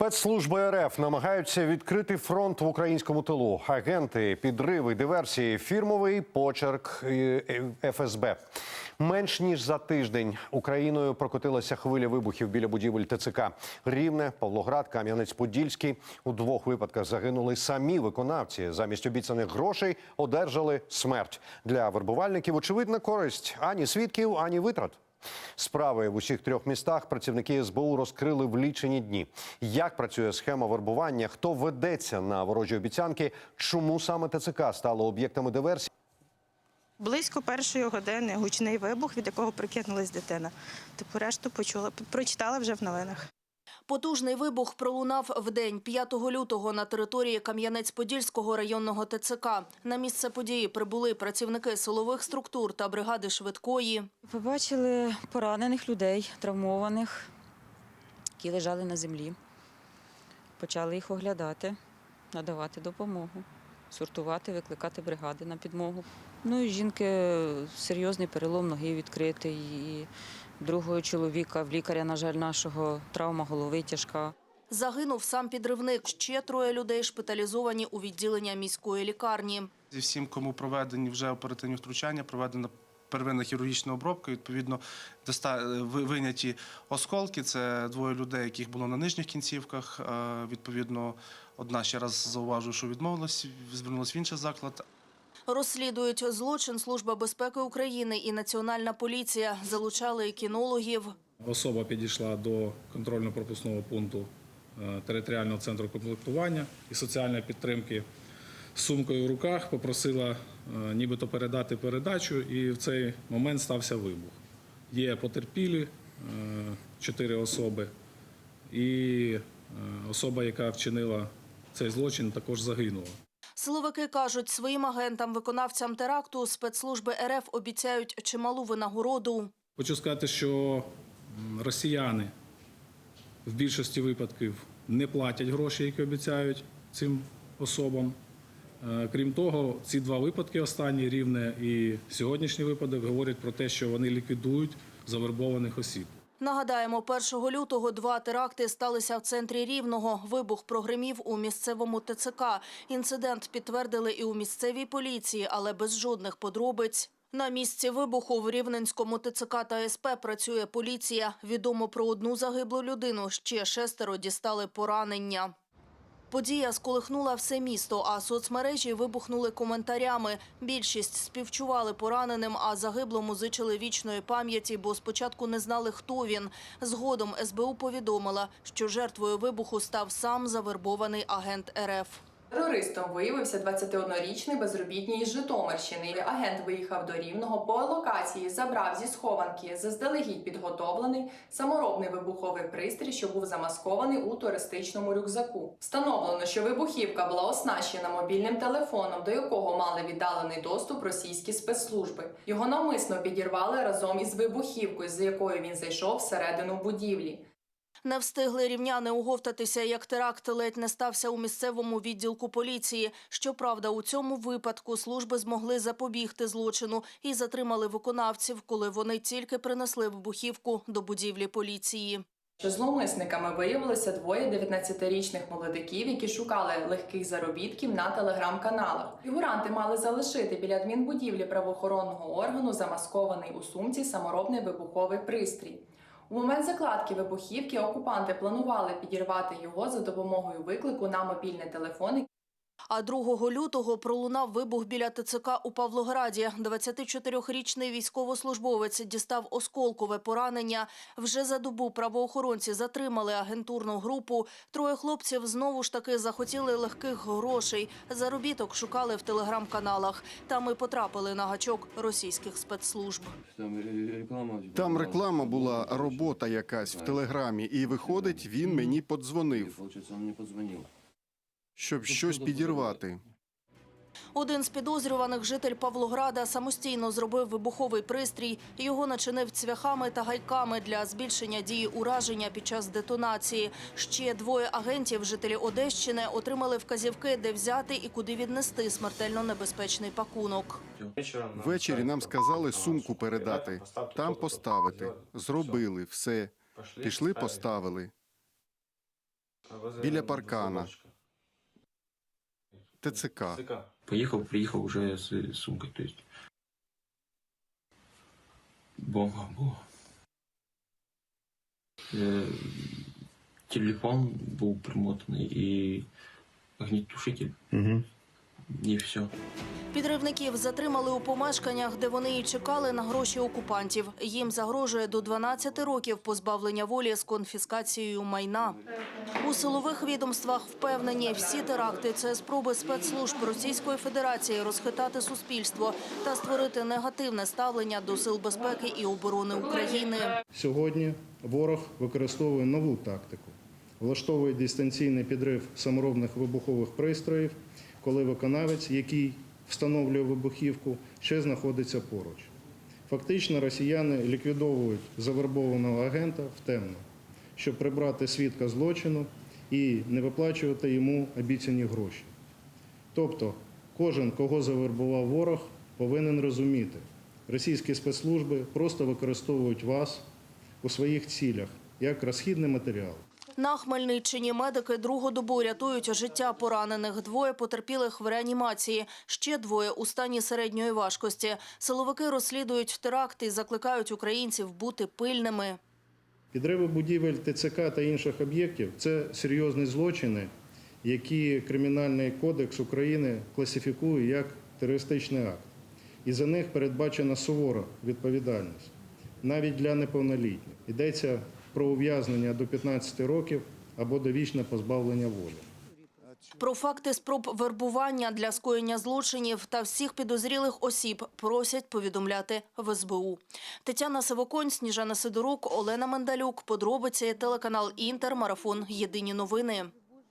Спецслужби РФ намагаються відкрити фронт в українському тилу. Агенти, підриви, диверсії, фірмовий почерк е, е, ФСБ. Менш ніж за тиждень Україною прокотилася хвиля вибухів біля будівель ТЦК. Рівне, Павлоград, Кам'янець-Подільський. У двох випадках загинули самі виконавці. Замість обіцяних грошей одержали смерть. Для вербувальників очевидна користь ані свідків, ані витрат. Справи в усіх трьох містах працівники СБУ розкрили в лічені дні. Як працює схема вербування? Хто ведеться на ворожі обіцянки? Чому саме ТЦК стало об'єктами диверсії? Близько першої години гучний вибух, від якого прикинулась дитина. Типу решту почула, прочитала вже в новинах. Потужний вибух пролунав в день 5 лютого на території Кам'янець-Подільського районного ТЦК. На місце події прибули працівники силових структур та бригади швидкої. Побачили поранених людей, травмованих, які лежали на землі. Почали їх оглядати, надавати допомогу, сортувати, викликати бригади на підмогу. Ну і жінки серйозний перелом ноги відкритий. Другого чоловіка, в лікаря, на жаль, нашого травма голови тяжка. Загинув сам підривник. Ще троє людей шпиталізовані у відділення міської лікарні. Зі всім, кому проведені вже оперативні втручання, проведена первинна хірургічна обробка. Відповідно, доста- виняті осколки. Це двоє людей, яких було на нижніх кінцівках. Е, Відповідно, одна ще раз зауважую, що відмовилась, звернулася в інший заклад. Розслідують злочин Служба безпеки України і Національна поліція. Залучали кінологів. Особа підійшла до контрольно-пропускного пункту е, територіального центру комплектування і соціальної підтримки з сумкою в руках, попросила е, нібито передати передачу, і в цей момент стався вибух. Є потерпілі, е, чотири особи, і особа, яка вчинила цей злочин, також загинула. Силовики кажуть, своїм агентам, виконавцям теракту спецслужби РФ обіцяють чималу винагороду. Хочу сказати, що росіяни в більшості випадків не платять гроші, які обіцяють цим особам. Е, Крім того, ці два випадки останні рівне і сьогоднішній випадок говорять про те, що вони ліквідують завербованих осіб. Нагадаємо, 1 лютого два теракти сталися в центрі Рівного. Вибух прогримів у місцевому ТЦК. Інцидент підтвердили і у місцевій поліції, але без жодних подробиць. На місці вибуху в Рівненському ТЦК та СП працює поліція. Відомо про одну загиблу людину. Ще шестеро дістали поранення. Подія сколихнула все місто, а соцмережі вибухнули коментарями. Більшість співчували пораненим, а загиблому зичили вічної пам'яті, бо спочатку не знали, хто він. Згодом СБУ повідомила, що жертвою вибуху став сам завербований агент РФ. Терористом виявився 21-річний безробітній із Житомирщини. Агент виїхав до Рівного по локації, забрав зі схованки заздалегідь підготовлений саморобний вибуховий пристрій, що був замаскований у туристичному рюкзаку. Встановлено, що вибухівка була оснащена мобільним телефоном, до якого мали віддалений доступ російські спецслужби. Його навмисно підірвали разом із вибухівкою, з якою він зайшов всередину будівлі. Не встигли рівняни уговтатися, як теракт ледь не стався у місцевому відділку поліції. Щоправда, у цьому випадку служби змогли запобігти злочину і затримали виконавців, коли вони тільки принесли вибухівку до будівлі поліції. Що зловмисниками виявилося двоє 19-річних молодиків, які шукали легких заробітків на телеграм-каналах. Фігуранти мали залишити біля адмінбудівлі правоохоронного органу замаскований у сумці саморобний вибуховий пристрій. У момент закладки вибухівки окупанти планували підірвати його за допомогою виклику на мобільний телефон, А 2 лютого пролунав вибух біля ТЦК у Павлограді. 24-річний військовослужбовець дістав осколкове поранення. Вже за добу правоохоронці затримали агентурну групу. Троє хлопців знову ж таки захотіли легких грошей. Заробіток шукали в телеграм-каналах. Там і потрапили на гачок російських спецслужб. Там реклама. Там реклама була, робота якась в телеграмі, і виходить, він мені подзвонив, щоб щось підірвати. Один з підозрюваних житель Павлограда самостійно зробив вибуховий пристрій. Його начинив цвяхами та гайками для збільшення дії ураження під час детонації. Ще двоє агентів, жителі Одещини, отримали вказівки, де взяти і куди віднести смертельно небезпечний пакунок. Ввечері нам сказали сумку передати, там поставити. Зробили все. Пішли, поставили. біля паркана. ТЦК. Поехал, приехал уже с э, сумкой, то есть. Бомба была. Э, телефон был примотанный и огнетушитель. И все. Підривників затримали у помешканнях, де вони і чекали на гроші окупантів. Їм загрожує до 12 років позбавлення волі з конфіскацією майна. У силових відомствах впевнені, всі теракти – це спроби спецслужб Російської Федерації розхитати суспільство та створити негативне ставлення до сил безпеки і оборони України. Сьогодні ворог використовує нову тактику. Влаштовує дистанційний підрив саморобних вибухових пристроїв, коли виконавець, який встановлює вибухівку, ще знаходиться поруч. Фактично росіяни ліквідовують завербованого агента в темну, щоб прибрати свідка злочину і не виплачувати йому обіцяні гроші. Тобто, кожен, кого завербував ворог, повинен розуміти, російські спецслужби просто використовують вас у своїх цілях як розхідний матеріал. На Хмельниччині медики другу добу рятують життя поранених. Двоє потерпілих в реанімації, ще двоє у стані середньої важкості. Силовики розслідують теракти і закликають українців бути пильними. Підриви будівель ТЦК та інших об'єктів це серйозні злочини, які Кримінальний кодекс України класифікує як терористичний акт. І за них передбачена сувора відповідальність навіть для неповнолітніх. Йдеться про ув'язнення до 15 років або довічне позбавлення волі. Про факти спроб вербування для скоєння злочинів та всіх підозрілих осіб просять повідомляти в СБУ. Тетяна Савоконь, Сніжана Сидорук, Олена Мендалюк. Подробиці телеканал Інтер. Марафон. Єдині новини.